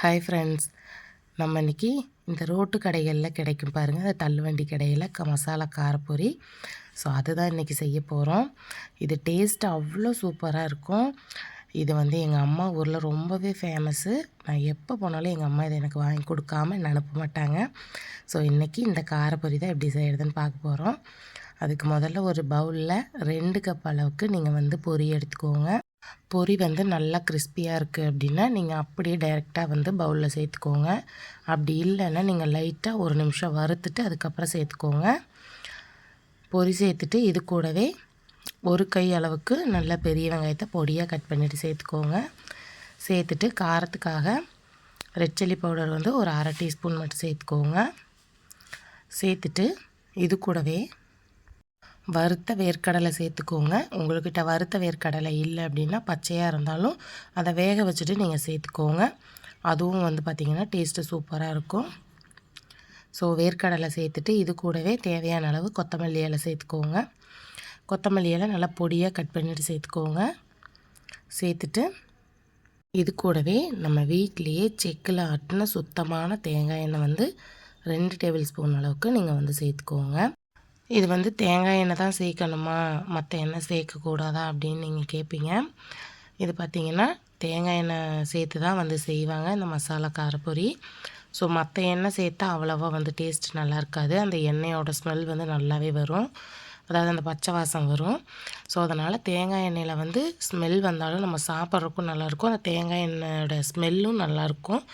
Hi friends நம்ம இன்றைக்கி இந்த ரோட்டு கடைகளில் கிடைக்கும் பாருங்கள் அந்த தள்ளுவண்டி கடையில் க மசாலா காரப்பொரி. ஸோ அதுதான் இன்றைக்கி செய்ய போகிறோம் இது டேஸ்ட் அவ்வளோ சூப்பராக இருக்கும். இது வந்து எங்கள் அம்மா ஊரில் ரொம்பவே ஃபேமஸ்ஸு நான் எப்போ போனாலும் எங்கள் அம்மா இதை எனக்கு வாங்கி கொடுக்காம என்ன அனுப்ப மாட்டாங்க. ஸோ இன்றைக்கி இந்த காரப்பொரி தான் எப்படி செய்கிறதுன்னு பார்க்க போகிறோம் அதுக்கு முதல்ல ஒரு பவுலில் ரெண்டு கப் அளவுக்கு நீங்கள் வந்து பொரி எடுத்துக்கோங்க. பொரி வந்து நல்லா கிறிஸ்பியாக இருக்குது அப்படின்னா நீங்கள் அப்படியே டைரெக்டாக வந்து பவுலில் சேர்த்துக்கோங்க. அப்படி இல்லைன்னா நீங்கள் லைட்டாக ஒரு நிமிஷம் வறுத்துட்டு அதுக்கப்புறம் சேர்த்துக்கோங்க. பொரி சேர்த்துட்டு இது கூடவே ஒரு கை அளவுக்கு நல்ல பெரிய வெங்காயத்தை பொடியாக கட் பண்ணிவிட்டு சேர்த்துக்கோங்க. சேர்த்துட்டு காரத்துக்காக ரெட் சில்லி பவுடர் வந்து ஒரு அரை டீஸ்பூன் மட்டும் சேர்த்துக்கோங்க. சேர்த்துட்டு இது கூடவே வறுத்த வேர்க்கடலை சேர்த்துக்கோங்க. உங்கள்கிட்ட வறுத்த வேர்க்கடலை இல்லை அப்படின்னா பச்சையாக இருந்தாலும் அதை வேக வச்சுட்டு நீங்கள் சேர்த்துக்கோங்க. அதுவும் வந்து பார்த்திங்கன்னா டேஸ்ட்டு சூப்பராக இருக்கும். ஸோ வேர்க்கடலை சேர்த்துட்டு இது கூடவே தேவையான அளவு கொத்தமல்லி இலை சேர்த்துக்கோங்க. கொத்தமல்லி இலை நல்லா பொடியாக கட் பண்ணிவிட்டு சேர்த்துக்கோங்க. சேர்த்துட்டு இது கூடவே நம்ம வீட்லேயே செக்கில் ஆட்டின சுத்தமான தேங்காய் எண்ணெய் வந்து ரெண்டு டேபிள் ஸ்பூன் அளவுக்கு நீங்கள் வந்து சேர்த்துக்கோங்க. இது வந்து தேங்காய் எண்ணெய் தான் சேர்க்கணுமா? மற்ற எண்ணெய் சேர்க்கக்கூடாதா அப்படின்னு நீங்கள் கேட்பீங்க இது பார்த்திங்கன்னா தேங்காய் எண்ணெய் சேர்த்து தான் வந்து செய்வாங்க இந்த மசாலா காரப்பொரி. ஸோ மற்ற எண்ணெய் சேர்த்தா அவ்வளோவா வந்து டேஸ்ட் நல்லா இருக்காது. அந்த எண்ணெயோட ஸ்மெல் வந்து நல்லாவே வரும். அதாவது அந்த பச்சை வாசம் வரும். ஸோ அதனால் தேங்காய் எண்ணெயில் வந்து ஸ்மெல் வந்தாலும் நம்ம சாப்பிட்றதுக்கும் நல்லாயிருக்கும் அந்த தேங்காய் எண்ணெயோட ஸ்மெல்லும் நல்லாயிருக்கும்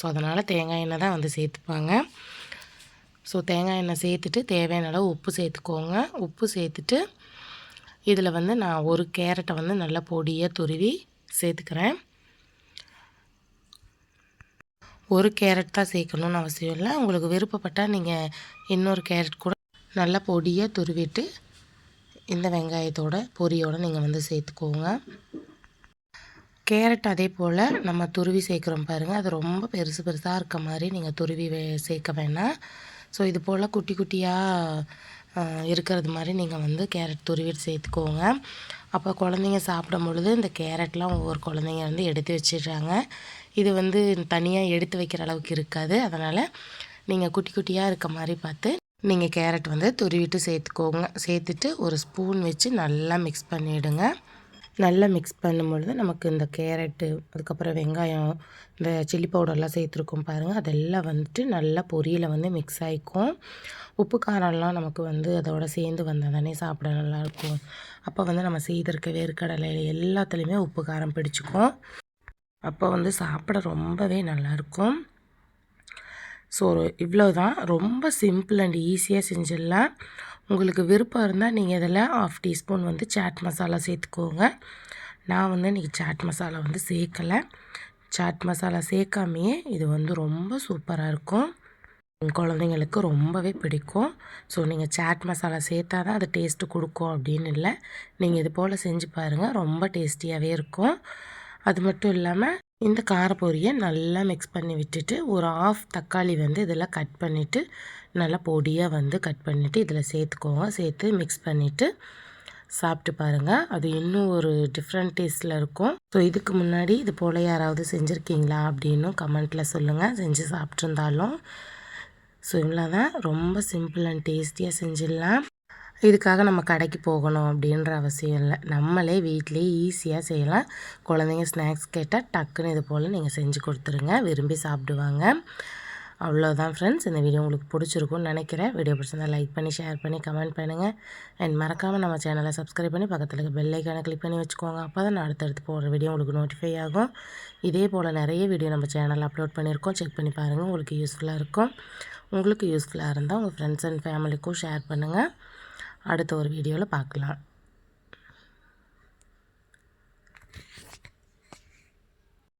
ஸோ அதனால் தேங்காய் எண்ணெய் தான் வந்து சேர்த்துப்பாங்க. ஸோ தேங்காய் எண்ணெய் சேர்த்துட்டு தேவையான அளவு உப்பு சேர்த்துக்கோங்க. உப்பு சேர்த்துட்டு இதில் வந்து நான் ஒரு கேரட்டை வந்து நல்லா பொடியாக துருவி சேர்த்துக்கிறேன். ஒரு கேரட் தான் சேர்க்கணுன்னு அவசியம் இல்லை. உங்களுக்கு விருப்பப்பட்டால் நீங்கள் இன்னொரு கேரட் கூட நல்லா பொடியாக துருவிட்டு இந்த வெங்காயத்தோட பொரியோடு நீங்கள் வந்து சேர்த்துக்கோங்க. கேரட் அதே போல் நம்ம துருவி சேர்க்குறோம் பாருங்கள் அது ரொம்ப பெருசு பெருசாக இருக்க மாதிரி நீங்கள் துருவி சேர்க்க வேணாம். ஸோ இது போல் குட்டி குட்டியாக இருக்கிறது மாதிரி நீங்கள் வந்து கேரட் துருவிட்டு சேர்த்துக்கோங்க. அப்போ குழந்தைங்க சாப்பிடும் பொழுது இந்த கேரட்லாம் ஒவ்வொரு குழந்தைங்க வந்து எடுத்து வச்சிடுறாங்க. இது வந்து தனியாக எடுத்து வைக்கிற அளவுக்கு இருக்காது. அதனால் நீங்கள் குட்டி குட்டியாக இருக்க மாதிரி பார்த்து நீங்கள் கேரட் வந்து துருவிட்டு சேர்த்துக்கோங்க. சேர்த்துட்டு ஒரு ஸ்பூன் வச்சு நல்லா மிக்ஸ் பண்ணிவிடுங்க நல்லா மிக்ஸ் பண்ணும்பொழுது நமக்கு இந்த கேரட்டு அதுக்கப்புறம் வெங்காயம் இந்த சில்லி பவுடர்லாம் சேர்த்துருக்கோம் பாருங்கள் அதெல்லாம் வந்துட்டு நல்லா பொரியில் வந்து மிக்ஸ் ஆகிக்கும் உப்பு காரம்லாம் நமக்கு வந்து அதோட சேர்ந்து வந்தால் தானே சாப்பிட நல்லாயிருக்கும் அப்போ வந்து நம்ம செய்திருக்க வேர்க்கடலை எல்லாத்துலேயுமே உப்பு காரம் பிடிச்சிக்கும். அப்போ வந்து சாப்பிட ரொம்பவே நல்லாயிருக்கும் ஸோ இவ்வளோ தான் ரொம்ப சிம்பிள் அண்ட் ஈஸியாக செஞ்சிடலாம். உங்களுக்கு விருப்பம் இருந்தால் நீங்கள் இதில் ஆஃப் டீஸ்பூன் வந்து சாட் மசாலா சேர்த்துக்கோங்க. நான் வந்து இன்றைக்கி சாட் மசாலா வந்து சேர்க்கலை. சாட் மசாலா சேர்க்காமையே இது வந்து ரொம்ப சூப்பராக இருக்கும். குழந்தைங்களுக்கு ரொம்பவே பிடிக்கும். ஸோ நீங்கள் சாட் மசாலா சேர்த்தா தான் அது டேஸ்ட்டு கொடுக்கும் அப்படின்னு இல்லை. நீங்கள் இது போல் செஞ்சு பாருங்கள் ரொம்ப டேஸ்டியாகவே இருக்கும். அது மட்டும் இல்லாமல் இந்த காரப்பொரியை நல்லா மிக்ஸ் பண்ணி விட்டுட்டு ஒரு ஆஃப் தக்காளி வந்து இதில் கட் பண்ணிவிட்டு நல்லா பொடியாக வந்து கட் பண்ணிவிட்டு இதில் சேர்த்துக்கோங்க. சேர்த்து மிக்ஸ் பண்ணிவிட்டு சாப்பிட்டு பாருங்கள் அது இன்னும் ஒரு டிஃப்ரெண்ட் டேஸ்ட்டில் இருக்கும். ஸோ இதுக்கு முன்னாடி இது போல் யாராவது செஞ்சுருக்கீங்களா அப்படின்னும் கமெண்ட்டில் சொல்லுங்கள் செஞ்சு சாப்பிட்ருந்தாலும் ஸோ இவ்வளோ தான் ரொம்ப சிம்பிள் அண்ட் டேஸ்டியாக செஞ்சிடலாம். இதுக்காக நம்ம கடைக்கு போகணும் அப்படின்ற அவசியம் இல்லை. நம்மளே வீட்டிலே ஈஸியாக செய்யலாம். குழந்தைங்க ஸ்நாக்ஸ் கேட்டால் டக்குன்னு இது போல் நீங்கள் செஞ்சு கொடுத்துருங்க. விரும்பி சாப்பிடுவாங்க. அவ்வளோதான் ஃப்ரெண்ட்ஸ் இந்த வீடியோ உங்களுக்கு பிடிச்சிருக்கும்னு நினைக்கிறேன். வீடியோ பிடிச்சிருந்தால் லைக் பண்ணி ஷேர் பண்ணி கமெண்ட் பண்ணுங்கள் அண்ட் மறக்காமல் நம்ம சேனலை சப்ஸ்கிரைப் பண்ணி பக்கத்தில் இருக்க பெல்லைக்கான கிளிக் பண்ணி வச்சுக்கோங்க. அப்போ தான் நான் அடுத்தடுத்து போடுற வீடியோ உங்களுக்கு நோட்டிஃபை ஆகும். இதே போல் நிறைய வீடியோ நம்ம சேனலில் அப்லோட் பண்ணியிருக்கோம். செக் பண்ணி பாருங்கள் உங்களுக்கு யூஸ்ஃபுல்லாக இருக்கும். உங்களுக்கு யூஸ்ஃபுல்லாக இருந்தால் உங்கள் ஃப்ரெண்ட்ஸ் அண்ட் ஃபேமிலிக்கும் ஷேர் பண்ணுங்கள் அடுத்த ஒரு வீடியோவில் பார்க்கலாம்